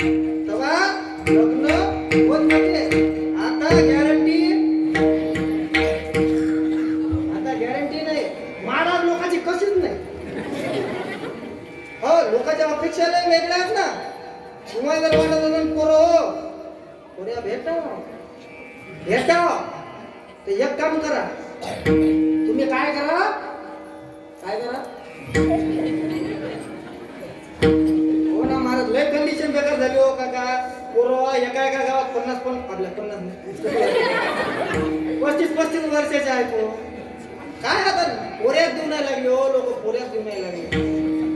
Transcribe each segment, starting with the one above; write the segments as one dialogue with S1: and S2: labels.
S1: तेव्हा लग्न होत नव्हते आता गॅरंटी आता गॅरंटी नाही. माडा लोकांची कशीच नाही. हो लोकांच्या अपेक्षा नाही वेगळ्या ना. तुम्हाला जर वाटत असेल पोरो हो, पोऱ्या भेटा भेटा तर एक काम करा. तुम्ही काय करा? काय करा? कंडिशन काका पोरं एका एका गावात पन्नास पण आपल्या पन्नास नाही. पस्तीस पस्तीस वर्षाचे आहे तो. काय आता पोऱ्यात देऊ नाही लागले हो लोक पोऱ्यात देऊ नाही लागले.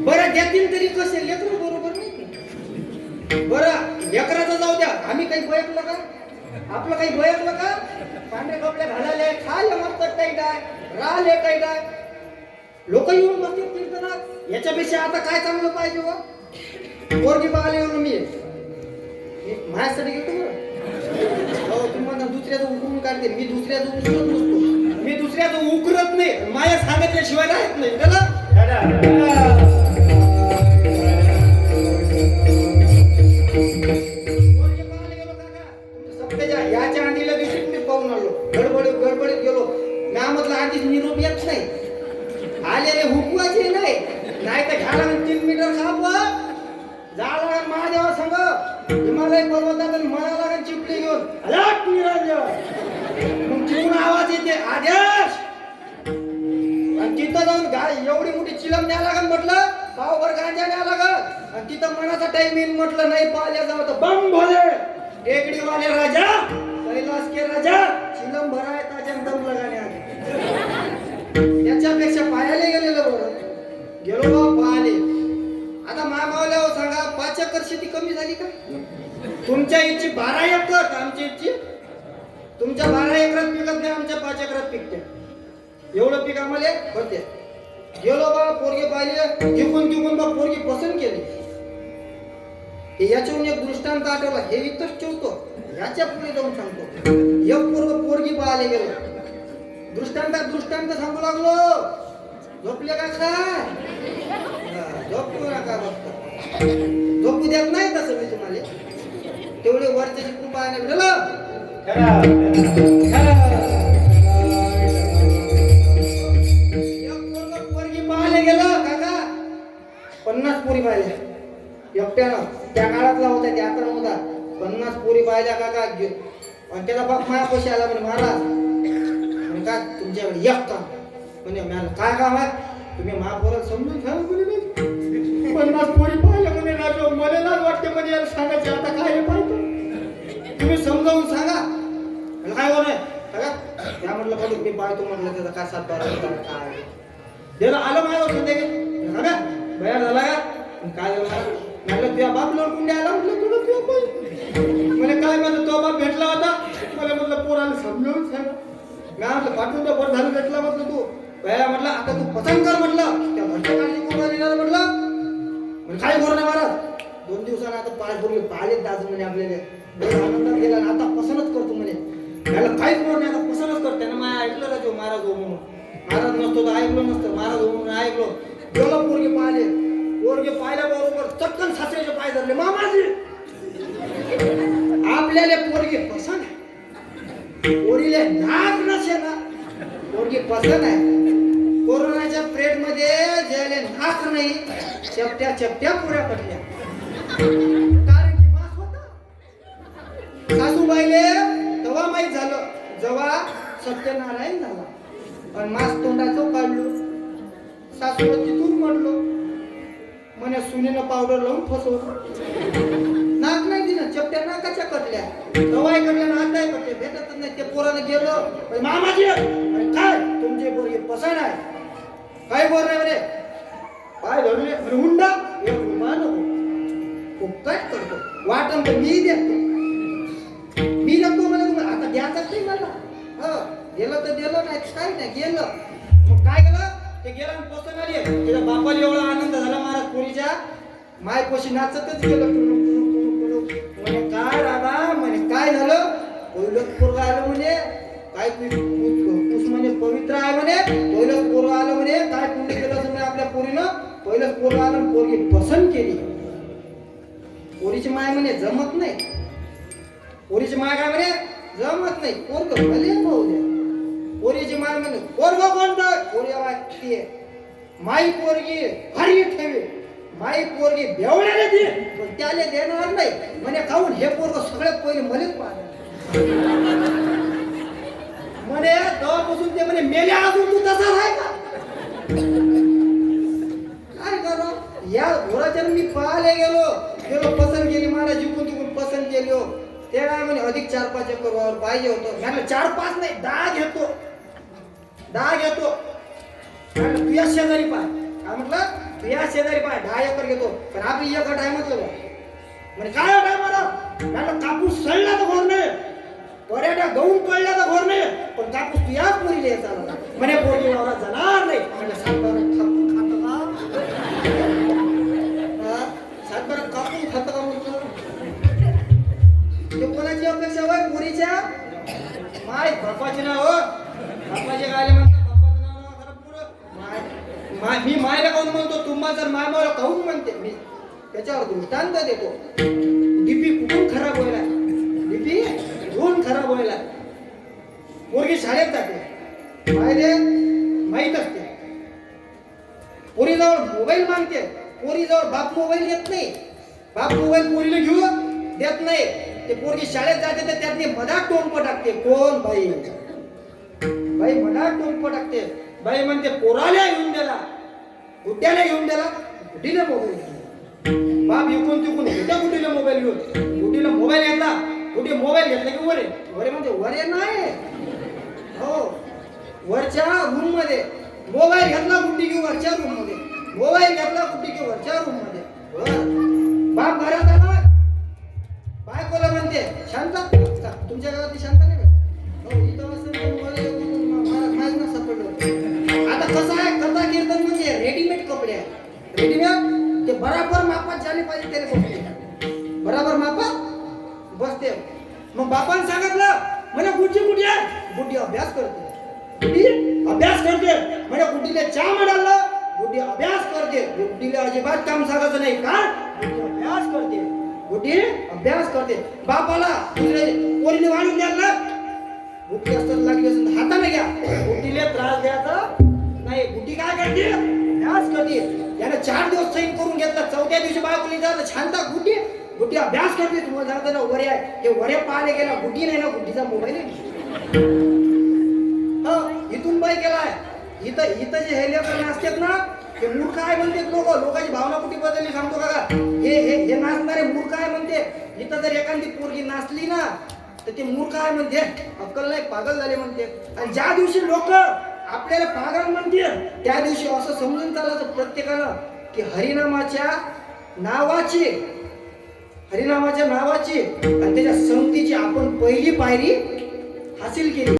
S1: बरं देतील तरी कसे लेकर बरोबर नाही बरं लेकराचं जाऊ द्या आम्ही काही बयकलं का? आपलं काही बयकलं का? पांढरे कपडे घालायले खायला मस्त टाईट आहे राहिले टाईट आहे लोक येऊन बसतील कीर्तनात याच्यापेक्षा आता काय चांगलं पाहिजे हो? पोरगी पाहायला येऊन मी. माझ्यासाठी घेतो दुसऱ्याचं उकरून काढते. मी दुसऱ्याचं उकरत नसतो मी दुसऱ्याचं उकरत नाही. माझ्या सांगितल्याशिवाय राहत नाही. त्याला याच्या अंडीला दिवशी मी पाहून आलो. गडबडीत गडबडीत गेलो. म्या आधीच निरोप येत नाही. आले रे हुकवायचे नाही. नाही तर घ्यायला तीन मीटर खापवा झाला महादेवा सांगा हिमालय पर्वतात आणि मला लागेल चिपली घेऊन. अलर्ट निरंजन. मग तिथून आवाज येते? आदेश! आणि तिथं जाऊन गाय एवढी मोठी चिलम न्या लागल म्हटलं पावभर गांजा न्या लागल आणि तिथं मनाचा टाइम येईल म्हटलं नाही पाहिल्या जावं तर बम भोले. टेकडीवाले राजा कैलास के राजा चिलम भरा तुमच्या इथची बारा एकर आमच्या इथची तुमच्या बारा एकरात पिकत नाही आमच्या पाच एकरात पिकते एवढं पीक आम्हाला होते. गेलो बा पोरगी पाहिले घेऊन घेऊन बा पोरगी पसंत केली. याच्याहून एक दृष्टांत आठवला हे इथंच ठेवतो. याच्यापुढे जाऊन सांगतो. एक पोरग पोरगी पाहायला गेलो. दृष्टांत दृष्टांत सांगू लागलो. झोपले का झोपू नका फक्त. झोपू देत नाही तसं मी तुम्हाला. तेवढे वरच्याची कृपा आहे पोरगं पाहायला गेलं काका. पन्नास पोरी पाहिल्या. एकट्यानं. त्या काळातला होता त्या आता नव्हता. पन्नास पोरी पाहिल्या काका. आणि त्याचा बाप मायापाशी आला म्हणे महाराज म्हणे का तुमच्याकडे एक काम म्हणे मला काय काम आहे? तुम्ही महापौरात समजून घ्या म्हणे. पन्नास पोरी पाहिल्या म्हणे राजू. मला लाज वाटते म्हणे याला सांगायचे. आता काय पाहिजे तुम्ही समजावून सांगा. काय होणार सांगा. त्या म्हटलं बघ मी पाहतो म्हटलं त्याचा काय सात बारा काय? त्याला आलं माझ्या होतं ते सांगा. बयार झाला का? मग काय झालं? म्हटलं तुझ्या बाप लडकून आला म्हटलं तुला तुझ्या बाप म्हणे काय म्हणलं तो बाप भेटला होता. मला म्हटलं पोराला समजावून सांग. मी म्हटलं पाठवून तर बरं झालं भेटला म्हटलं तू. बया म्हटलं आता तू पसंत कर म्हटलं. त्या घरच्या काळजी कोणाला येणार म्हटलं. काय करू नाही महाराज. दोन दिवसानं आता पाच बोलले पाहिजे दाजू म्हणजे आपल्याला. आनंदात गेला आता पसंतच करतो म्हणे. त्याला काहीच बोल नाही आता पसंतच कर त्यानं माझ्या ऐकलं का तो महाराज हो म्हणून. महाराज नसतो तर ऐकलो नसतं महाराज हो म्हणून ऐकलो. गेलो पोरगे पाहिले. पोरगे पाहिल्याबरोबर चटकन सासऱ्याचे पाय धरले मामाजी! आपल्याला पोरगे पसंत आहे. पोरीले नाक नसे ना. पोरगी पसंत आहे. कोरोनाच्या पिरियडमध्ये ज्याला नाक नाही चपट्या चपट्या पुऱ्या पडल्या. पहिले तेव्हा माहीत झालं जेव्हा सत्यनारायण झाला. पण मास तोंडाचं काढलो. सासू तिथून म्हणलो म्हणे सुनेनं पावडर लावून फसवलं. नाक नाही दिलं चपट्या नाकाच्या कटल्या. दवाई कटल्या नाक नाही कटले भेटतच नाही ते पोरानं गेलं. मामाजी काय? तुमचे पोरगे पसंत आहे काय बोल रे? रे काय धरले हुंडा. एक रुपया नको. काय करतो. वाटण तर मी देतो. गेलं तर गेलं नाही काय नाही गेलं. मग काय केलं? ते गेलं आणि पोचून आली. त्याच्या बापाला एवढा आनंद झाला महाराज पुरीच्या. मायपोशी नाचतच गेलं. म्हणे काय राधा? म्हणे काय झालं? पहिलं पोरगा आलं म्हणे. काय तू म्हणे म्हणजे पवित्र आहे म्हणे. पहिलंच पोरग आलं म्हणे. काय पुण्य केलं म्हणे आपल्या पोरीनं? पहिलंच पोरग आलं पोरगी पसंत केली. पोरीची माय म्हणे जमत नाही. पोरीची माय काय म्हणे जमत नाही. पोरग भले भाऊ द्या. पोरीची माय म्हणे पोरग कोणतं? पोरी वाटते माई पोरगी हरी ठेवी. माई पोरगी बेवड्याला दे. पण त्याला देणार नाही. म्हणे काहून हे पोरग सगळ्यात पहिले मलेच पाहिजे म्हणे तेव्हापासून ते म्हणे मेल्या अजून तू तसाच आहे का? काय करू? या घोराच्या मी पाहायला गेलो. गेलो पसंत केली मला जिंकून तिकून पसंत केली हो. ते काय म्हणे अधिक चार पाच एकर वावर पाहिजे होतं. म्हटलं चार पाच नाही दहा घेतो. दहा घेतो. म्हटलं तुझ्या शेजारी पाय. काय म्हटलं तुझ्या शेजारी पाय दहा एकर घेतो. पण आपली एकर टायमच म्हटलं म्हणे काय काय मला म्हटलं कापूस सळला तर घोर नाही पर्यटक गहून पडल्या तर घोर नाही पण कापूस तू याच पोरीला आला. म्हणे पोटी वावरात जाणार नाही. म्हटलं सांगणार अपेक्षा माय बापाचे नाव हो. बापाचे काय म्हणतात बापाचं नाव खरं पुरं. माय माय मी मायला काहून म्हणतो? तुम्हा जर माय मला काहून म्हणते? मी त्याच्यावर दृष्टांत देतो. डीपी कुठून खराब व्हायला? डीपी कुठून खराब व्हायला? पोरगी शाळेत जाते. मायले माहीत असते. पोरीजवळ मोबाईल मागते. पोरीजवळ बाप मोबाईल घेत नाही. बाप मोबाईल पोरीला घेऊ देत नाही ते पोरगी शाळेत जाते तर त्यातनी मधात टोंप टाकते. कोण? बाई. बाई मधात टोंप टाकते. बाई म्हणते पोराला घेऊन दिला गुड्ड्याला घेऊन दिला गुड्डीला मोबाईल बाप इकून तिकून गुड्ड्या गुड्डीला मोबाईल घेऊन. गुड्डीला मोबाईल घेतला? कुठे मोबाईल घेतला की वरे? वरे म्हणजे वरे नाही. हो. वरच्या रूममध्ये. मोबाईल घेतला कुठे की वरच्या रूममध्ये? मोबाईल घेतला कुठे की वरच्या रूममध्ये? हो. बाप घरात आला. काय कोला म्हणते शांत का? तुमच्या गावात शांत नाही का? हो, आता कसं आहे? कथा कीर्तन म्हणजे रेडीमेड कपडे आहे रेडीमेड ते बराबर मापात झाले पाहिजे त्याला कपडे बराबर मापात? बसते. मग बापाने सांगितलं म्हणे गुड्डी कुठे आहे? गुड्डी अभ्यास करते. गुड्डी? अभ्यास करते? म्हणे गुड्डीला चहा म्हणाल गुड्डी अभ्यास करते. गुड्डीला अजिबात काम सांगायचं नाही. का? गुड्डी अभ्यास करते. गुड्डी अभ्यास करते. बापाला दुसरे पोरीने वाढून द्यायला गुड्डी असताना लागली असेल हाताने घ्या. गुड्डीला त्रास द्यायचा नाही. गुड्डी काय करते? अभ्यास करते. यानं चार दिवस सैन करून घेतला. चौथ्या दिवशी बायकोली जात छानता गुटी गुटी अभ्यास करते. तुम्हाला सांगतो ना वरे आहे. ते वरे पाहायला गेला. गुड्डी नाही ना गुड्डीचा मोबाईल हा, इथून बाई केलाय इथं इथं जे हेलिकॉप्टर असतात ना ते मूर्ख आहे म्हणते लोक. लोकांची भावना कुठे बदलली सांगतो का हे हे हे नाचणारे मूर्ख आहे म्हणते. इथं जर एखादी पोरगी नाचली ना तर ते मूर्ख आहे म्हणते. अक्कल नाही पागल झाले म्हणते. आणि ज्या दिवशी लोक आपल्याला पागल म्हणते त्या दिवशी असं समजून चालायचं प्रत्येकानं की हरिनामाच्या नावाची हरिनामाच्या नावाची आणि त्याच्या संगतीची आपण पहिली पायरी हासिल केली.